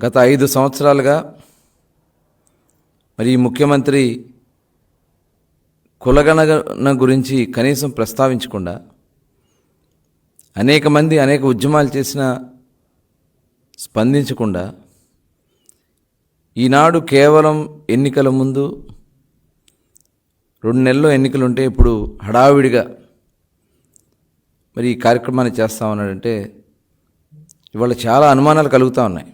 గత ఐదు సంవత్సరాలుగా మరి ఈ ముఖ్యమంత్రి కులగణన గురించి కనీసం ప్రస్తావించకుండా అనేక మంది అనేక ఉద్యమాలు చేసిన స్పందించకుండా ఈనాడు కేవలం ఎన్నికల ముందు రెండు నెలల్లో ఎన్నికలు ఉంటే ఇప్పుడు హడావిడిగా మరి ఈ కార్యక్రమాన్ని చేస్తా ఉన్నాడంటే ఇవాళ చాలా అనుమానాలు కలుగుతూ ఉన్నాయి.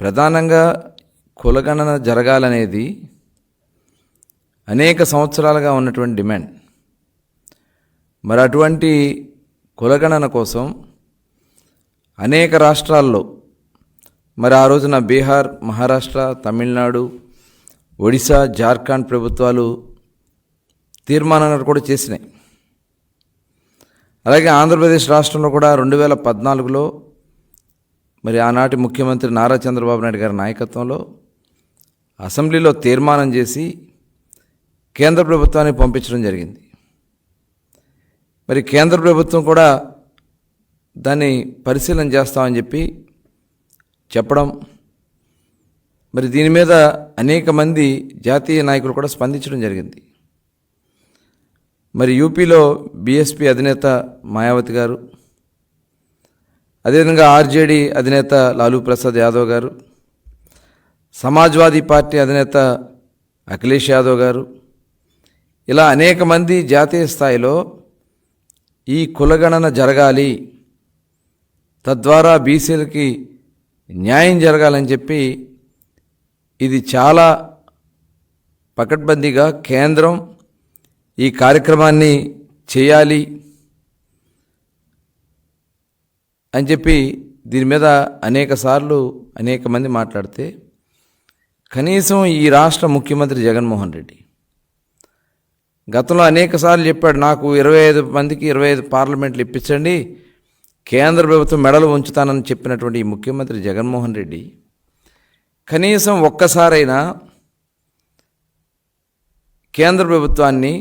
ప్రధానంగా కులగణన జరగాలనేది అనేక సంవత్సరాలుగా ఉన్నటువంటి డిమాండ్. మరి అటువంటి కులగణన కోసం అనేక రాష్ట్రాల్లో మరి ఆ రోజున బీహార్ మహారాష్ట్ర తమిళనాడు ఒడిశా జార్ఖండ్ ప్రభుత్వాలు తీర్మానాలు కూడా చేసినాయి. అలాగే ఆంధ్రప్రదేశ్ రాష్ట్రంలో కూడా రెండు వేల పద్నాలుగులో మరి ఆనాటి ముఖ్యమంత్రి నారా చంద్రబాబు నాయుడు గారి నాయకత్వంలో అసెంబ్లీలో తీర్మానం చేసి కేంద్ర ప్రభుత్వాన్ని పంపించడం జరిగింది. మరి కేంద్ర ప్రభుత్వం కూడా దాన్ని పరిశీలన చేస్తామని చెప్పి చెప్పడం మరి దీని మీద అనేక మంది జాతీయ నాయకులు కూడా స్పందించడం జరిగింది. మరి యూపీలో బీఎస్పీ అధినేత మాయావతి గారు అదేవిధంగా ఆర్జేడీ అధినేత లాలూ ప్రసాద్ యాదవ్ గారు సమాజ్వాదీ పార్టీ అధినేత అఖిలేష్ యాదవ్ గారు ఇలా అనేక మంది జాతీయ స్థాయిలో ఈ కులగణన జరగాలి తద్వారా బీసీలకి న్యాయం జరగాలని చెప్పి ఇది చాలా పకడ్బందీగా కేంద్రం ఈ కార్యక్రమాన్ని చేయాలి. అని చెప్పి దీని మీద అనేక సార్లు అనేక మంది మాట్లాడితే కనీసం ఈ రాష్ట్ర ముఖ్యమంత్రి జగన్మోహన్ రెడ్డి గతంలో అనేక సార్లు చెప్పాడు నాకు ఇరవై ఐదు మందికి ఇరవై ఐదు పార్లమెంట్లు ఇప్పించండి కేంద్ర ప్రభుత్వం మెడలు ఉంచుతానని చెప్పినటువంటి ఈ ముఖ్యమంత్రి జగన్మోహన్ రెడ్డి కనీసం ఒక్కసారైనా కేంద్ర ప్రభుత్వాన్ని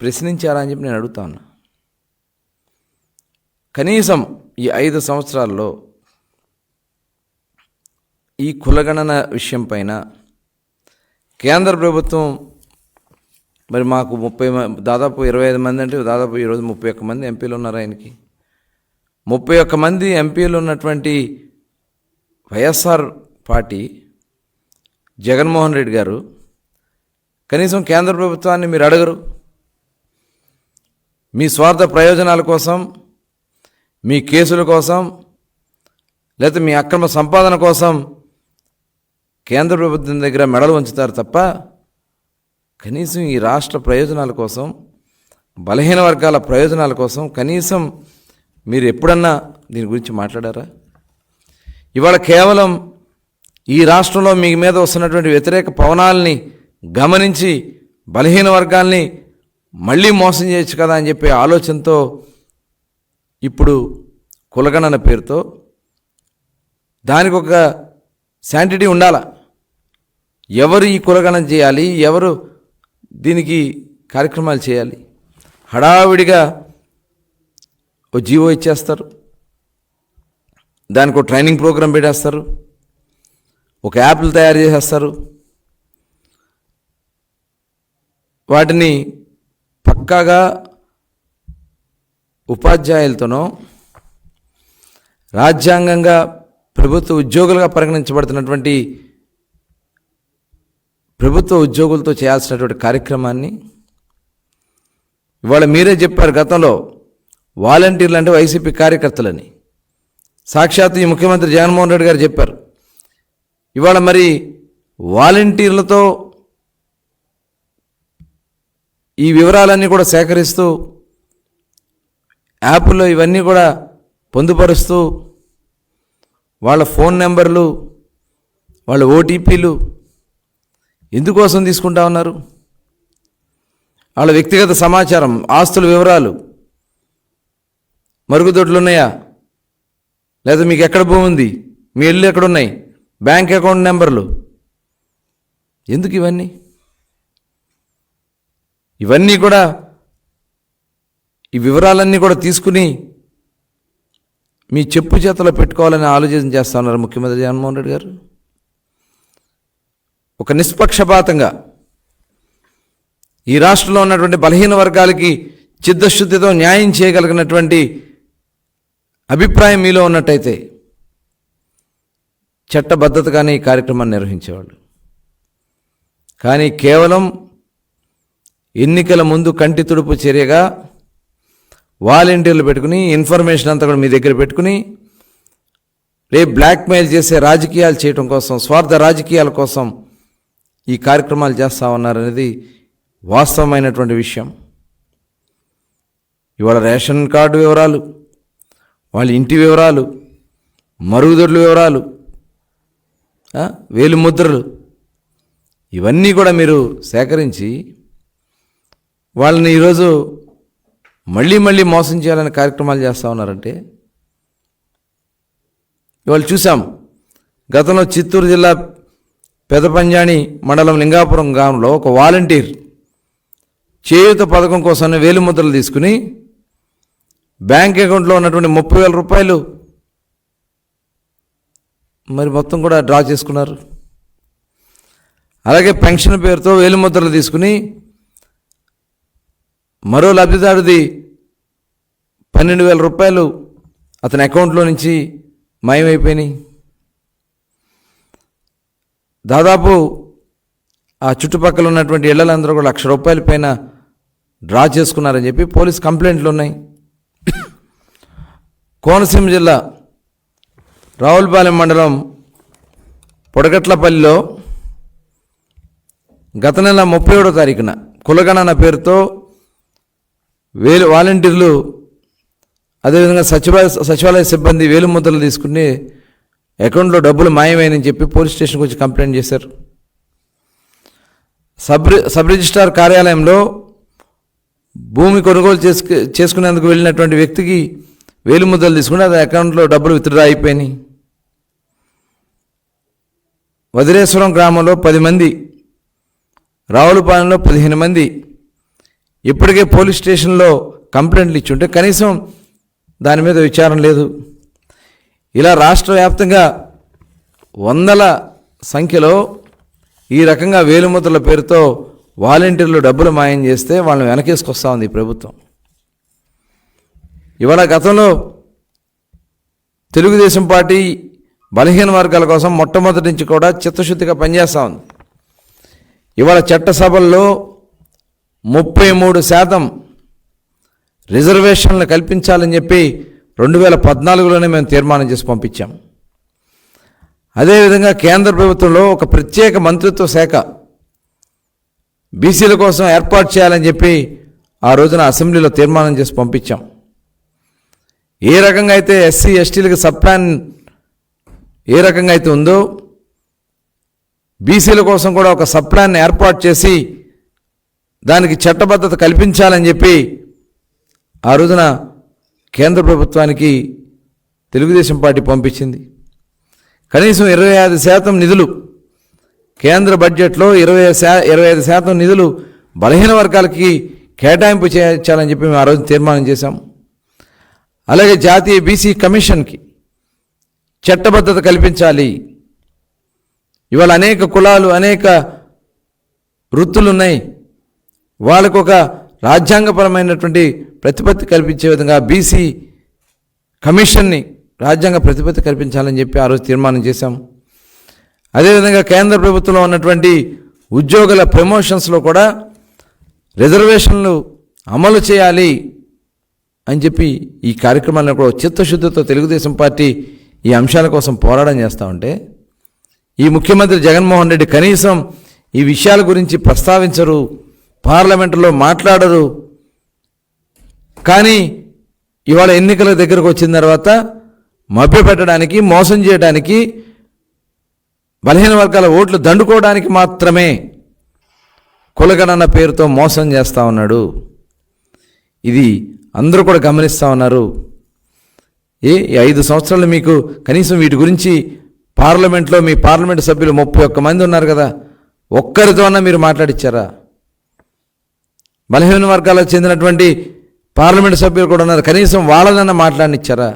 ప్రశ్నించారా అని చెప్పి నేను అడుగుతా ఉన్నా. కనీసం ఈ ఐదు సంవత్సరాల్లో ఈ కులగణన విషయం పైన కేంద్ర ప్రభుత్వం మరి మాకు ముప్పై మ- దాదాపు ఇరవై ఐదు మంది అంటే దాదాపు ఈరోజు ముప్పై ఒక్క మంది ఎంపీలు ఉన్నారు ఆయనకి. ముప్పై ఒక్క మంది ఎంపీలు ఉన్నటువంటి వైఎస్ఆర్ పార్టీ జగన్మోహన్ రెడ్డి గారు కనీసం కేంద్ర ప్రభుత్వాన్ని మీరు అడగరు. మీ స్వార్థ ప్రయోజనాల కోసం మీ కేసుల కోసం లేకపోతే మీ అక్రమ సంపాదన కోసం కేంద్ర ప్రభుత్వం దగ్గర మెడలు ఉంచుతారు తప్ప కనీసం ఈ రాష్ట్ర ప్రయోజనాల కోసం బలహీన వర్గాల ప్రయోజనాల కోసం కనీసం మీరు ఎప్పుడన్నా దీని గురించి మాట్లాడారా? ఇవాళ కేవలం ఈ రాష్ట్రంలో మీ మీద వస్తున్నటువంటి వ్యతిరేక పవనాల్ని గమనించి బలహీన వర్గాల్ని మళ్ళీ మోసం చేయొచ్చు కదా అని చెప్పే ఆలోచనతో ఇప్పుడు కులగణన పేరుతో దానికి ఒక శాంటిటీ ఉండాల. ఎవరు ఈ కులగణన చేయాలి? ఎవరు దీనికి కార్యక్రమాలు చేయాలి? హడావిడిగా ఓ జీవో ఇచ్చేస్తారు. దానికి ఒక ట్రైనింగ్ ప్రోగ్రాం పెట్టేస్తారు. ఒక యాప్లు తయారు చేసేస్తారు. వాటిని పక్కాగా ఉపాధ్యాయులతోనో రాజ్యాంగంగా ప్రభుత్వ ఉద్యోగులుగా పరిగణించబడుతున్నటువంటి ప్రభుత్వ ఉద్యోగులతో చేయాల్సినటువంటి కార్యక్రమాన్ని ఇవాళ మీరే చెప్పారు గతంలో వాలంటీర్లు అంటే వైసీపీ కార్యకర్తలని. సాక్షాత్ ఈ ముఖ్యమంత్రి జగన్మోహన్ రెడ్డి గారు చెప్పారు. ఇవాళ మరి వాలంటీర్లతో ఈ వివరాలన్నీ కూడా సేకరిస్తూ యాప్లో ఇవన్నీ కూడా పొందుపరుస్తూ వాళ్ళ ఫోన్ నెంబర్లు వాళ్ళ ఓటీపీలు ఎందుకోసం తీసుకుంటా ఉన్నారు? వాళ్ళ వ్యక్తిగత సమాచారం ఆస్తుల వివరాలు మరుగుదొడ్లు ఉన్నాయా? లేదా మీకు ఎక్కడ భూమి ఉంది? మీ ఇల్లు ఎక్కడున్నాయి? బ్యాంక్ అకౌంట్ నెంబర్లు. ఎందుకు ఇవన్నీ? ఇవన్నీ కూడా ఈ వివరాలన్నీ కూడా తీసుకుని మీ చెప్పు చేతలో పెట్టుకోవాలని ఆలోచన చేస్తా ఉన్నారు ముఖ్యమంత్రి జగన్మోహన్ రెడ్డి గారు. ఒక నిష్పక్షపాతంగా ఈ రాష్ట్రంలో ఉన్నటువంటి బలహీన వర్గాలకి చిత్తశుద్ధితో న్యాయం చేయగలిగినటువంటి అభిప్రాయం మీలో ఉన్నట్టయితే చట్టబద్ధతగానే ఈ కార్యక్రమాన్ని నిర్వహించేవాళ్ళు. కానీ కేవలం ఎన్నికల ముందు కంటి తుడుపు చర్యగా వాలంటీర్లు పెట్టుకుని ఇన్ఫర్మేషన్ అంతా కూడా మీ దగ్గర పెట్టుకుని రేపు బ్లాక్మెయిల్ చేసే రాజకీయాలు చేయటం కోసం స్వార్థ రాజకీయాల కోసం ఈ కార్యక్రమాలు చేస్తూ ఉన్నారనేది వాస్తవమైనటువంటి విషయం. ఇవాళ రేషన్ కార్డు వివరాలు వాళ్ళ ఇంటి వివరాలు మరుగుదొడ్ల వివరాలు వేలు ముద్రలు ఇవన్నీ కూడా మీరు సేకరించి వాళ్ళని ఈరోజు మళ్ళీ మళ్ళీ మోసం చేయాలని కార్యక్రమాలు చేస్తూ ఉన్నారంటే ఇవాళ చూసాం గతంలో చిత్తూరు జిల్లా పెదపంజాణి మండలం లింగాపురం గ్రామంలో ఒక వాలంటీర్ చేయూత పథకం కోసం వేలు ముద్రలు తీసుకుని బ్యాంక్ అకౌంట్లో ఉన్నటువంటి ముప్పై వేల రూపాయలు మరి మొత్తం కూడా డ్రా చేసుకున్నారు. అలాగే పెన్షన్ పేరుతో వేలు ముద్రలు తీసుకుని మరో లబ్ధిదారుది పన్నెండు వేల రూపాయలు అతని అకౌంట్లో నుంచి మాయమైపోయినాయి. దాదాపు ఆ చుట్టుపక్కల ఉన్నటువంటి ఇళ్ళందరూ కూడా లక్ష రూపాయల పైన డ్రా చేసుకున్నారని చెప్పి పోలీస్ కంప్లైంట్లు ఉన్నాయి. కోనసీమ జిల్లా రావులపాలెం మండలం పొడగట్లపల్లిలో గత నెల ముప్పై ఏడో తారీఖున కులగణన పేరుతో వేలు వాలంటీర్లు అదేవిధంగా సచివాలయ సచివాలయ సిబ్బంది వేలు ముద్రలు తీసుకుని అకౌంట్లో డబ్బులు మాయమైనని చెప్పి పోలీస్ స్టేషన్కి వచ్చి కంప్లైంట్ చేశారు. సబ్ సబ్ రిజిస్ట్రార్ కార్యాలయంలో భూమి కొనుగోలు చేసుకు చేసుకునేందుకు వెళ్ళినటువంటి వ్యక్తికి వేలు ముద్రలు తీసుకుని అది అకౌంట్లో డబ్బులు విత్డ్రా అయిపోయినాయి. వదిలేశ్వరం గ్రామంలో పది మంది రావులపాలెంలో పదిహేను మంది ఇప్పటికే పోలీస్ స్టేషన్లో కంప్లైంట్లు ఇచ్చుంటే కనీసం దాని మీద విచారం లేదు. ఇలా రాష్ట్ర వ్యాప్తంగా వందల సంఖ్యలో ఈ రకంగా వేలుముద్రల పేరుతో వాలంటీర్లు డబ్బులు మాయం చేస్తే వాళ్ళని వెనకేసుకొస్తా ఉంది ఈ ప్రభుత్వం. ఇవాళ గతంలో తెలుగుదేశం పార్టీ బలహీన వర్గాల కోసం మొట్టమొదటి నుంచి కూడా చిత్తశుద్ధిగా పనిచేస్తూ ఉంది. ఇవాళ చట్టసభల్లో ముప్పై మూడు శాతం రిజర్వేషన్లు కల్పించాలని చెప్పి రెండు వేల పద్నాలుగులోనే మేము తీర్మానం చేసి పంపించాం. అదేవిధంగా కేంద్ర ప్రభుత్వంలో ఒక ప్రత్యేక మంత్రిత్వ శాఖ బీసీల కోసం ఏర్పాటు చేయాలని చెప్పి ఆ రోజున అసెంబ్లీలో తీర్మానం చేసి పంపించాం. ఏ రకంగా అయితే ఎస్సీ ఎస్టీలకు సబ్ ప్లాన్ ఏ రకంగా అయితే ఉందో బీసీల కోసం కూడా ఒక సబ్ ప్లాన్ ఏర్పాటు చేసి దానికి చట్టబద్ధత కల్పించాలని చెప్పి ఆ రోజున కేంద్ర ప్రభుత్వానికి తెలుగుదేశం పార్టీ పంపించింది. కనీసం ఇరవై ఐదు శాతం నిధులు కేంద్ర బడ్జెట్లో ఇరవై శా ఇరవై ఐదు శాతం నిధులు బలహీన వర్గాలకి కేటాయింపు చేయించాలని చెప్పి మేము ఆ రోజు తీర్మానం చేశాం అలాగే జాతీయ బీసీ కమిషన్కి చట్టబద్ధత కల్పించాలి. ఇవాళ అనేక కులాలు అనేక వృత్తులు ఉన్నాయి వాళ్ళకు ఒక రాజ్యాంగపరమైనటువంటి ప్రతిపత్తి కల్పించే విధంగా బీసీ కమిషన్ని రాజ్యాంగ ప్రతిపత్తి కల్పించాలని చెప్పి ఆ రోజు తీర్మానం చేశాం. అదేవిధంగా కేంద్ర ప్రభుత్వంలో ఉన్నటువంటి ఉద్యోగుల ప్రమోషన్స్లో కూడా రిజర్వేషన్లు అమలు చేయాలి అని చెప్పి ఈ కార్యక్రమాలను కూడా చిత్తశుద్ధితో తెలుగుదేశం పార్టీ ఈ అంశాల కోసం పోరాటం చేస్తూ ఉంటే ఈ ముఖ్యమంత్రి జగన్మోహన్ రెడ్డి కనీసం ఈ విషయాల గురించి ప్రస్తావించరు పార్లమెంటులో మాట్లాడరు. కానీ ఇవాళ ఎన్నికల దగ్గరకు వచ్చిన తర్వాత మభ్యపెట్టడానికి మోసం చేయడానికి బలహీన వర్గాల ఓట్లు దండుకోవడానికి మాత్రమే కులగణన పేరుతో మోసం చేస్తూ ఉన్నాడు. ఇది అందరూ కూడా గమనిస్తూ ఉన్నారు. ఏ ఈ ఐదు సంవత్సరాలు మీకు కనీసం వీటి గురించి పార్లమెంట్లో మీ పార్లమెంట్ సభ్యులు ముప్పై ఒక్క మంది ఉన్నారు కదా ఒక్కరితో అన్నా మీరు మాట్లాడిచ్చారా? బలహీన వర్గాలకు చెందినటువంటి పార్లమెంట్ సభ్యులు కూడా ఉన్నారు. కనీసం వాళ్ళనన్నా మాట్లాడినిచ్చారా?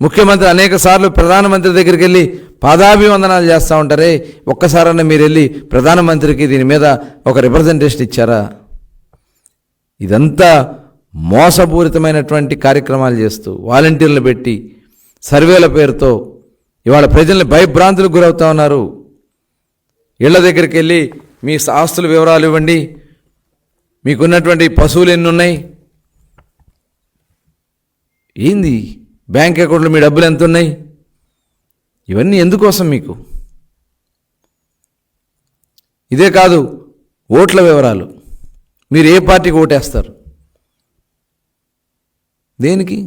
ముఖ్యమంత్రి అనేక సార్లు ప్రధానమంత్రి దగ్గరికి వెళ్ళి పాదాభివందనాలు చేస్తూ ఉంటారే ఒక్కసారన్నా మీరు వెళ్ళి ప్రధానమంత్రికి దీని మీద ఒక రిప్రజెంటేషన్ ఇచ్చారా? ఇదంతా మోసపూరితమైనటువంటి కార్యక్రమాలు చేస్తూ వాలంటీర్లు పెట్టి సర్వేల పేరుతో ఇవాళ ప్రజల్ని భయభ్రాంతులకు గురవుతా ఉన్నారు. ఇళ్ళ దగ్గరికి వెళ్ళి మీ ఆస్తుల వివరాలు ఇవ్వండి మీకున్నటువంటి పశువులు ఎన్ని ఉన్నాయి ఏంది? బ్యాంక్ అకౌంట్లో మీ డబ్బులు ఎంత ఉన్నాయి ఇవన్నీ ఎందుకోసం మీకు? ఇదే కాదు ఓట్ల వివరాలు. మీరు ఏ పార్టీకి ఓటేస్తారు? దేనికి?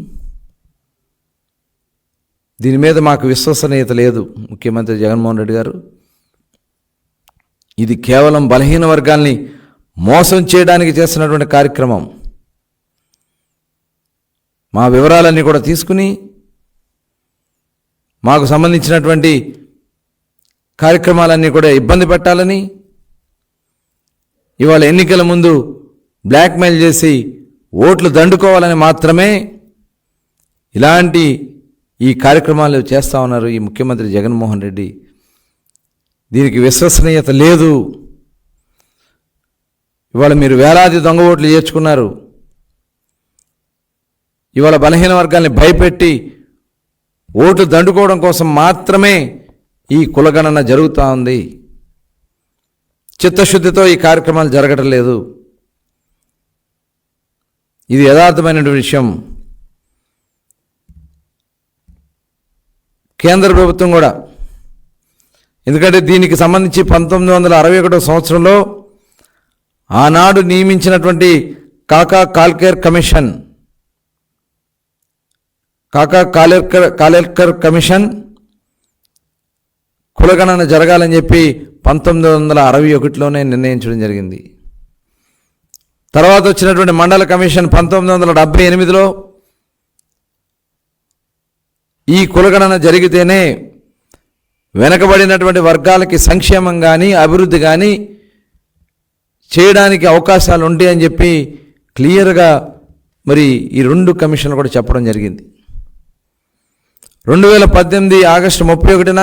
దీని మీద మాకు విశ్వసనీయత లేదు ముఖ్యమంత్రి జగన్మోహన్ రెడ్డి గారు. ఇది కేవలం బలహీన వర్గాల్ని మోసం చేయడానికి చేస్తున్నటువంటి కార్యక్రమం. మా వివరాలన్నీ కూడా తీసుకుని మాకు సంబంధించినటువంటి కార్యక్రమాలన్నీ కూడా ఇబ్బంది పెట్టాలని ఇవాళ ఎన్నికల ముందు బ్లాక్మెయిల్ చేసి ఓట్లు దండుకోవాలని మాత్రమే ఇలాంటి ఈ కార్యక్రమాలు చేస్తా ఉన్నారు ఈ ముఖ్యమంత్రి జగన్మోహన్ రెడ్డి. దీనికి విశ్వసనీయత లేదు. ఇవాళ మీరు వేలాది దొంగ ఓట్లు చేర్చుకున్నారు. ఇవాళ బలహీన వర్గాల్ని భయపెట్టి ఓట్లు దండుకోవడం కోసం మాత్రమే ఈ కులగణన జరుగుతూ ఉంది. చిత్తశుద్ధితో ఈ కార్యక్రమాలు జరగడం లేదు. ఇది యథార్థమైన విషయం. కేంద్ర ప్రభుత్వం కూడా ఎందుకంటే దీనికి సంబంధించి పంతొమ్మిది వందల అరవై ఒకటో సంవత్సరంలో ఆనాడు నియమించినటువంటి కాకా కాల్కేర్ కమిషన్. కాకా కాలేర్కర్ కాలేర్కర్ కమిషన్ కులగణన జరగాలని చెప్పి పంతొమ్మిది వందల అరవై ఒకటిలోనే నిర్ణయించడం జరిగింది. తర్వాత వచ్చినటువంటి మండల కమిషన్ పంతొమ్మిది వందల డెబ్బై ఎనిమిదిలో ఈ కులగణన జరిగితేనే వెనకబడినటువంటి వర్గాలకి సంక్షేమం కానీ అభివృద్ధి కానీ చేయడానికి అవకాశాలు ఉంటాయని చెప్పి క్లియర్గా మరి ఈ రెండు కమిషన్లు కూడా చెప్పడం జరిగింది. రెండు వేల పద్దెనిమిది ఆగస్టు ముప్పై ఒకటిన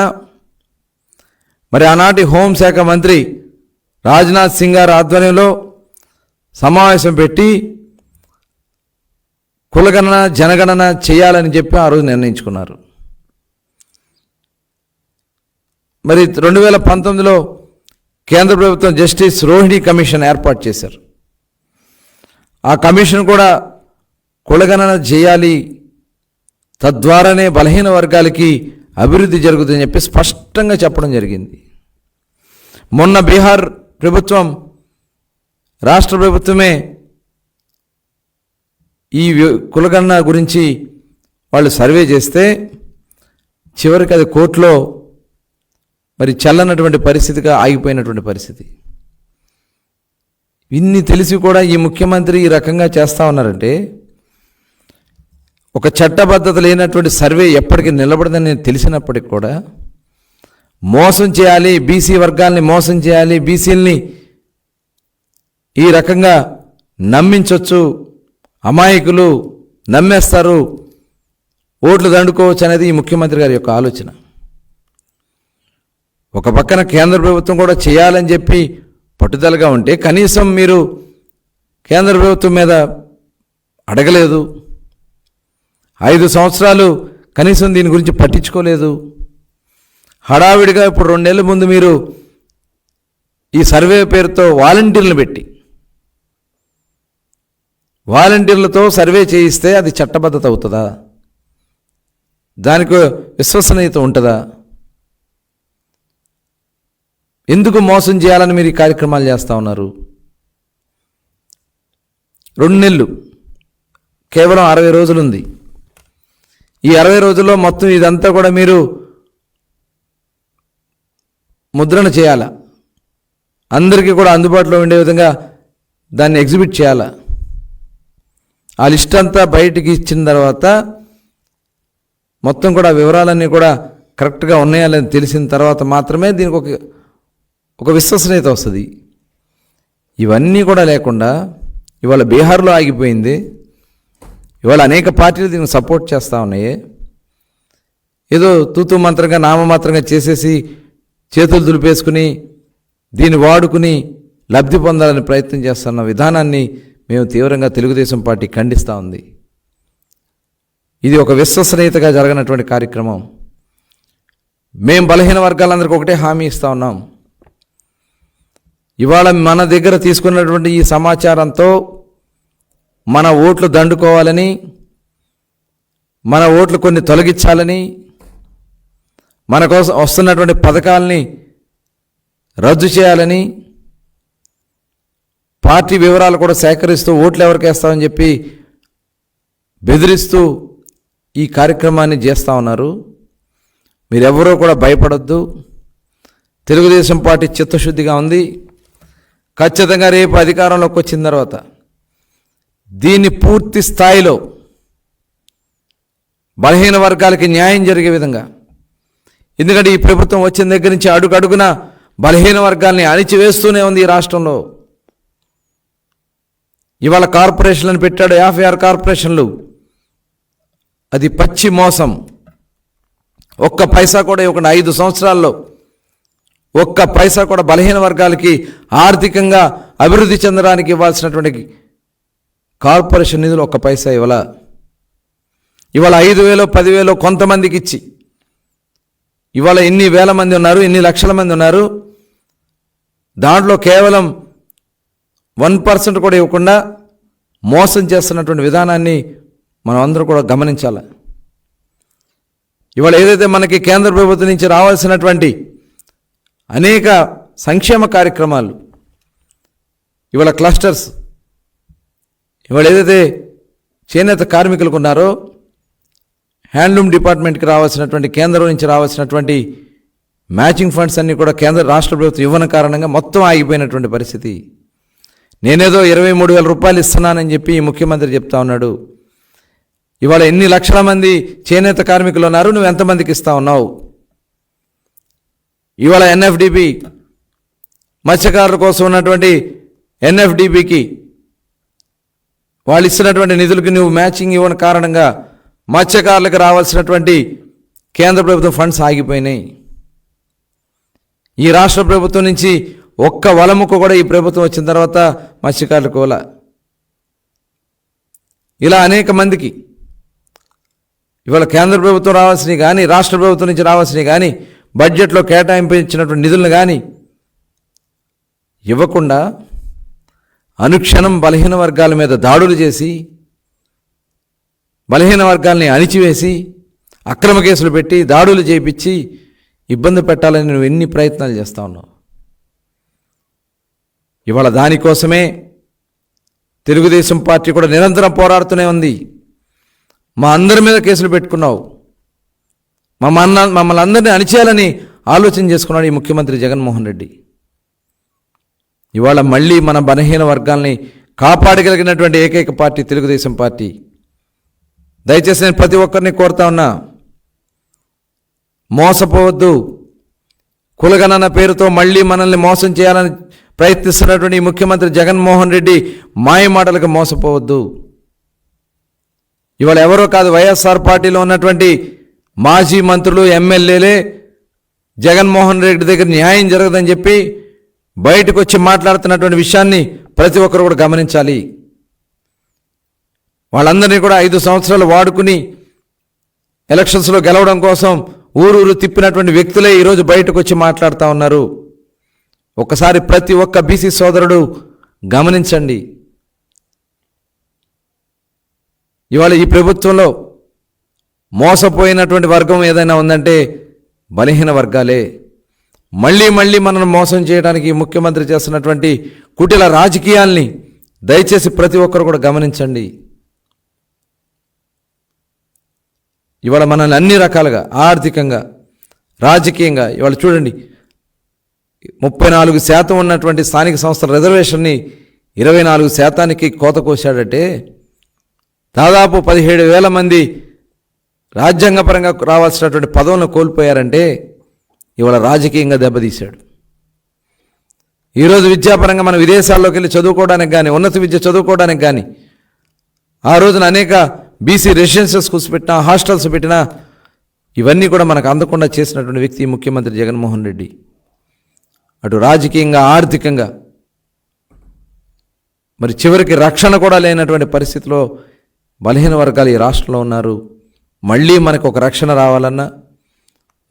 మరి ఆనాటి హోంశాఖ మంత్రి రాజ్నాథ్ సింగ్ గారి ఆధ్వర్యంలో సమావేశం పెట్టి కులగణన జనగణన చేయాలని చెప్పి ఆ రోజు నిర్ణయించుకున్నారు. మరి రెండు వేల పంతొమ్మిదిలో కేంద్ర ప్రభుత్వం జస్టిస్ రోహిణి కమిషన్ ఏర్పాటు చేశారు. ఆ కమిషన్ కూడా కులగణన చేయాలి తద్వారానే బలహీన వర్గాలకి అభివృద్ధి జరుగుతుందని చెప్పి స్పష్టంగా చెప్పడం జరిగింది. మొన్న బీహార్ ప్రభుత్వం రాష్ట్ర ప్రభుత్వమే ఈ కులగణన గురించి వాళ్ళు సర్వే చేస్తే చివరికి అది కోర్టులో మరి చల్లనటువంటి పరిస్థితిగా ఆగిపోయినటువంటి పరిస్థితి. ఇన్ని తెలిసి కూడా ఈ ముఖ్యమంత్రి ఈ రకంగా చేస్తా ఉన్నారంటే ఒక చట్టబద్ధత లేనటువంటి సర్వే ఎప్పటికీ నిలబడదని తెలిసినప్పటికి కూడా మోసం చేయాలి బీసీ వర్గాల్ని మోసం చేయాలి బీసీల్ని ఈ రకంగా నమ్మించవచ్చు అమాయకులు నమ్మేస్తారు ఓట్లు దండుకోవచ్చు అనేది ఈ ముఖ్యమంత్రి గారి యొక్క ఆలోచన. ఒక పక్కన కేంద్ర ప్రభుత్వం కూడా చేయాలని చెప్పి పట్టుదలగా ఉంటే కనీసం మీరు కేంద్ర ప్రభుత్వం మీద అడగలేదు. ఐదు సంవత్సరాలు కనీసం దీని గురించి పట్టించుకోలేదు. హడావిడిగా ఇప్పుడు రెండేళ్ళ ముందు మీరు ఈ సర్వే పేరుతో వాలంటీర్లు పెట్టి వాలంటీర్లతో సర్వే చేయిస్తే అది చట్టబద్ధత అవుతుందా? దానికి విశ్వసనీయత ఉంటుందా? ఎందుకు మోసం చేయాలని మీరు ఈ కార్యక్రమాలు చేస్తూ ఉన్నారు? రెండు నెలలు. కేవలం అరవై రోజులు ఉంది ఈ అరవై రోజుల్లో మొత్తం ఇదంతా కూడా మీరు ముద్రణ చేయాలా? అందరికీ కూడా అందుబాటులో ఉండే విధంగా దాన్ని ఎగ్జిబిట్ చేయాలా? ఆ లిస్ట్ అంతా బయటికి ఇచ్చిన తర్వాత మొత్తం కూడా వివరాలన్నీ కూడా కరెక్ట్గా ఉన్నాయా లేదని తెలిసిన తర్వాత మాత్రమే దీనికి ఒక ఒక విశ్వసనీయత వస్తుంది. ఇవన్నీ కూడా లేకుండా ఇవాళ బీహార్లో ఆగిపోయింది. ఇవాళ అనేక పార్టీలు దీనికి సపోర్ట్ చేస్తూ ఉన్నాయి. ఏదో తూతు మంత్రంగా నామమాత్రంగా చేసేసి చేతులు దులిపేసుకుని దీన్ని వాడుకుని లబ్ధి పొందాలని ప్రయత్నం చేస్తున్న విధానాన్ని మేము తీవ్రంగా తెలుగుదేశం పార్టీ ఖండిస్తూ ఉంది. ఇది ఒక విశ్వసనీయతగా జరగనటువంటి కార్యక్రమం. మేము బలహీన వర్గాలందరికీ ఒకటే హామీ ఇస్తూ ఉన్నాం. ఇవాళ మన దగ్గర తీసుకున్నటువంటి ఈ సమాచారంతో మన ఓట్లు దండుకోవాలని మన ఓట్లు కొన్ని తొలగించాలని మన కోసం వస్తున్నటువంటి పథకాలని రద్దు చేయాలని పార్టీ వివరాలు కూడా సేకరిస్తూ ఓట్లు ఎవరికి వేస్తామని చెప్పి బెదిరిస్తూ ఈ కార్యక్రమాన్ని చేస్తూ ఉన్నారు. మీరెవరూ కూడా భయపడొద్దు. తెలుగుదేశం పార్టీ చిత్తశుద్ధిగా ఉంది. ఖచ్చితంగా రేపు అధికారంలోకి వచ్చిన తర్వాత దీన్ని పూర్తి స్థాయిలో బలహీన వర్గాలకి న్యాయం జరిగే విధంగా ఎందుకంటే ఈ ప్రభుత్వం వచ్చిన దగ్గర నుంచి అడుగడుగున బలహీన వర్గాల్ని అణిచివేస్తూనే ఉంది ఈ రాష్ట్రంలో. ఇవాళ కార్పొరేషన్లను పెట్టాడు యాభై ఆరు కార్పొరేషన్లు. అది పచ్చి మోసం. ఒక్క పైసా కూడా ఇవ్వకుండా ఐదు సంవత్సరాల్లో ఒక్క పైసా కూడా బలహీన వర్గాలకి ఆర్థికంగా అభివృద్ధి చెందడానికి ఇవ్వాల్సినటువంటి కార్పొరేషన్ నిధులు ఒక్క పైసా ఇవ్వాల. ఇవాళ ఐదు వేలు పదివేలు కొంతమందికి ఇచ్చి ఇవాళ ఎన్ని వేల మంది ఉన్నారు ఎన్ని లక్షల మంది ఉన్నారు దాంట్లో కేవలం వన్ పర్సెంట్ కూడా ఇవ్వకుండా మోసం చేస్తున్నటువంటి విధానాన్ని మనం అందరూ కూడా గమనించాలి. ఇవాళ ఏదైతే మనకి కేంద్ర ప్రభుత్వం నుంచి రావాల్సినటువంటి అనేక సంక్షేమ కార్యక్రమాలు. ఇవాళ క్లస్టర్స్ ఇవాళ ఏదైతే చేనేత కార్మికులకు ఉన్నారో హ్యాండ్లూమ్ డిపార్ట్మెంట్కి రావాల్సినటువంటి కేంద్రం నుంచి రావాల్సినటువంటి మ్యాచింగ్ ఫండ్స్ అన్నీ కూడా కేంద్ర రాష్ట్ర ప్రభుత్వం ఇవ్వని కారణంగా మొత్తం ఆగిపోయినటువంటి పరిస్థితి. నేనేదో ఇరవై మూడు వేల రూపాయలు ఇస్తున్నానని చెప్పి ముఖ్యమంత్రి చెప్తా ఉన్నాడు. ఇవాళ ఎన్ని లక్షల మంది చేనేత కార్మికులు ఉన్నారు నువ్వు ఎంతమందికి ఇస్తా ఉన్నావు? ఇవాళ ఎన్ఎఫ్డిపి మత్స్యకారుల కోసం ఉన్నటువంటి ఎన్ఎఫ్డిపికి వాళ్ళు ఇస్తున్నటువంటి నిధులకు నువ్వు మ్యాచింగ్ ఇవ్వని కారణంగా మత్స్యకారులకు రావాల్సినటువంటి కేంద్ర ప్రభుత్వం ఫండ్స్ ఆగిపోయినాయి. ఈ రాష్ట్ర ప్రభుత్వం నుంచి ఒక్క వలముకు కూడా ఈ ప్రభుత్వం వచ్చిన తర్వాత మత్స్యకారులకు కూడా ఇలా అనేక మందికి ఇవాళ కేంద్ర ప్రభుత్వం రావాల్సినవి కానీ రాష్ట్ర ప్రభుత్వం నుంచి రావాల్సినవి కానీ బడ్జెట్లో కేటాయింపించినటువంటి నిధులను కానీ ఇవ్వకుండా అనుక్షణం బలహీన వర్గాల మీద దాడులు చేసి బలహీన వర్గాల్ని అణిచివేసి అక్రమ కేసులు పెట్టి దాడులు చేపించి ఇబ్బంది పెట్టాలని నువ్వు ఎన్ని ప్రయత్నాలు చేస్తా ఉన్నావు? ఇవాళ దానికోసమే తెలుగుదేశం పార్టీ కూడా నిరంతరం పోరాడుతూనే ఉంది. మా అందరి మీద కేసులు పెట్టుకున్నావు. మమ్మల్ని మమ్మల్ని అందరినీ అణిచేయాలని ఆలోచన చేసుకున్నాడు ఈ ముఖ్యమంత్రి జగన్మోహన్ రెడ్డి. ఇవాళ మళ్ళీ మన బలహీన వర్గాల్ని కాపాడగలిగినటువంటి ఏకైక పార్టీ తెలుగుదేశం పార్టీ. దయచేసి నేను ప్రతి ఒక్కరిని కోరుతా ఉన్నా మోసపోవద్దు. కులగణన పేరుతో మళ్ళీ మనల్ని మోసం చేయాలని ప్రయత్నిస్తున్నటువంటి ఈ ముఖ్యమంత్రి జగన్మోహన్ రెడ్డి మాయమాటలకు మోసపోవద్దు. ఇవాళ ఎవరో కాదు వైఎస్ఆర్ పార్టీలో ఉన్నటువంటి మాజీ మంత్రులు ఎమ్మెల్యేలే జగన్మోహన్ రెడ్డి దగ్గర న్యాయం జరగదని చెప్పి బయటకు వచ్చి మాట్లాడుతున్నటువంటి విషయాన్ని ప్రతి ఒక్కరు కూడా గమనించాలి. వాళ్ళందరినీ కూడా ఐదు సంవత్సరాలు వాడుకుని ఎలక్షన్స్లో గెలవడం కోసం ఊరూరు తిప్పినటువంటి వ్యక్తులే ఈరోజు బయటకు వచ్చి మాట్లాడుతూ ఉన్నారు. ఒకసారి ప్రతి ఒక్క బీసీ సోదరుడు గమనించండి. ఇవాళ ఈ ప్రభుత్వంలో మోసపోయినటువంటి వర్గం ఏదైనా ఉందంటే బలహీన వర్గాలే. మళ్ళీ మళ్ళీ మనల్ని మోసం చేయడానికి ముఖ్యమంత్రి చేస్తున్నటువంటి కుటిల రాజకీయాల్ని దయచేసి ప్రతి ఒక్కరు కూడా గమనించండి. ఇవాళ మనల్ని అన్ని రకాలుగా ఆర్థికంగా రాజకీయంగా ఇవాళ చూడండి ముప్పై నాలుగు శాతం ఉన్నటువంటి స్థానిక సంస్థల రిజర్వేషన్ని ఇరవై నాలుగు శాతానికి కోత కోశాడంటే దాదాపు పదిహేడు వేల మంది రాజ్యాంగపరంగా రావాల్సినటువంటి పదవులను కోల్పోయారంటే ఇవాళ రాజకీయంగా దెబ్బతీశాడు. ఈరోజు విద్యాపరంగా మనం విదేశాల్లోకి వెళ్ళి చదువుకోవడానికి కానీ ఉన్నత విద్య చదువుకోవడానికి కానీ ఆ రోజున అనేక బీసీ రెసిడెన్షియల్ స్కూల్స్ పెట్టినా హాస్టల్స్ పెట్టినా ఇవన్నీ కూడా మనకు అందకుండా చేసినటువంటి వ్యక్తి ముఖ్యమంత్రి జగన్మోహన్ రెడ్డి. అటు రాజకీయంగా ఆర్థికంగా మరి చివరికి రక్షణ కూడా లేనటువంటి పరిస్థితిలో బలహీన వర్గాలు ఈ రాష్ట్రంలో ఉన్నారు. మళ్ళీ మనకు ఒక రక్షణ రావాలన్నా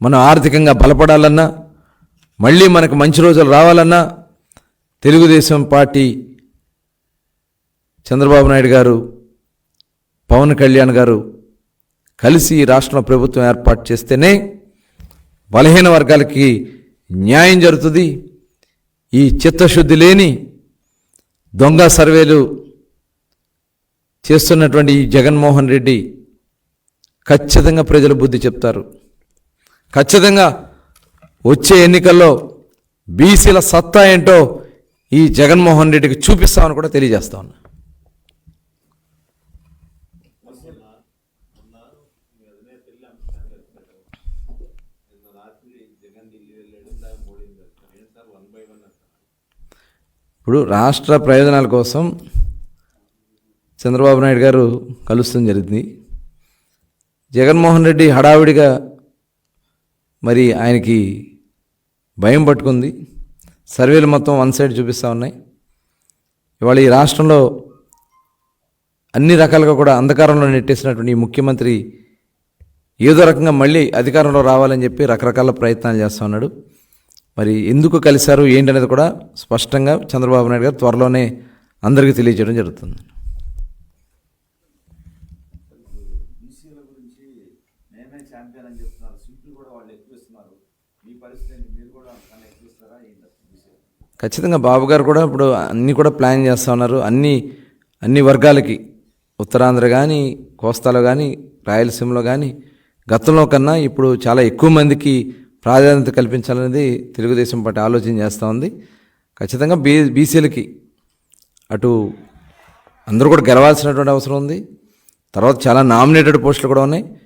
మనం ఆర్థికంగా బలపడాలన్నా మళ్ళీ మనకు మంచి రోజులు రావాలన్నా తెలుగుదేశం పార్టీ చంద్రబాబు నాయుడు గారు పవన్ కళ్యాణ్ గారు కలిసి ఈ రాష్ట్రంలో ప్రభుత్వం ఏర్పాటు చేస్తేనే బలహీన వర్గాలకి న్యాయం జరుగుతుంది. ఈ చిత్తశుద్ధి లేని దొంగ సర్వేలు చేస్తున్నటువంటి ఈ జగన్మోహన్ రెడ్డి ఖచ్చితంగా ప్రజలు బుద్ధి చెప్తారు. ఖచ్చితంగా వచ్చే ఎన్నికల్లో బీసీల సత్తా ఏంటో ఈ జగన్మోహన్ రెడ్డికి చూపిస్తామని కూడా తెలియజేస్తా ఉన్నా. ఇప్పుడు రాష్ట్ర ప్రయోజనాల కోసం చంద్రబాబు నాయుడు గారు కలుస్తుంది జరిగింది. జగన్మోహన్ రెడ్డి హడావిడిగా మరి ఆయనకి భయం పట్టుకుంది. సర్వేలు మొత్తం వన్ సైడ్ చూపిస్తూ ఉన్నాయి. ఇవాళ ఈ రాష్ట్రంలో అన్ని రకాలుగా కూడా అంధకారంలో నెట్టేసినటువంటి ఈ ముఖ్యమంత్రి ఏదో రకంగా మళ్ళీ అధికారంలో రావాలని చెప్పి రకరకాల ప్రయత్నాలు చేస్తూ ఉన్నాడు. మరి ఎందుకు కలిశారు ఏంటనేది కూడా స్పష్టంగా చంద్రబాబు నాయుడు గారు త్వరలోనే అందరికీ తెలియజేయడం జరుగుతుంది బీసీల గురించి మేమే ఛాంపియన్ అని చెప్తున్నారు సీట్లు కూడా వాళ్ళు ఎక్కువ ఇస్తున్నారు మీ పరిస్థితి ఏంటి? మీరు కూడా కన్నా ఎక్కువ ఇస్తారా ఏంటి బీసీలు ఖచ్చితంగా బాబు గారు కూడా ఇప్పుడు అన్నీ కూడా ప్లాన్ చేస్తూ ఉన్నారు. అన్ని అన్ని వర్గాలకి. ఉత్తరాంధ్ర కానీ కోస్తాలో కానీ రాయలసీమలో కానీ గతంలో కన్నా ఇప్పుడు చాలా ఎక్కువ మందికి ప్రాధాన్యత కల్పించాలనేది తెలుగుదేశం పార్టీ ఆలోచన చేస్తూ ఉంది. ఖచ్చితంగా బీ బీసీలకి అటు అందరూ కూడా గెలవాల్సినటువంటి అవసరం ఉంది. తర్వాత చాలా నామినేటెడ్ పోస్టులు కూడా ఉన్నాయి.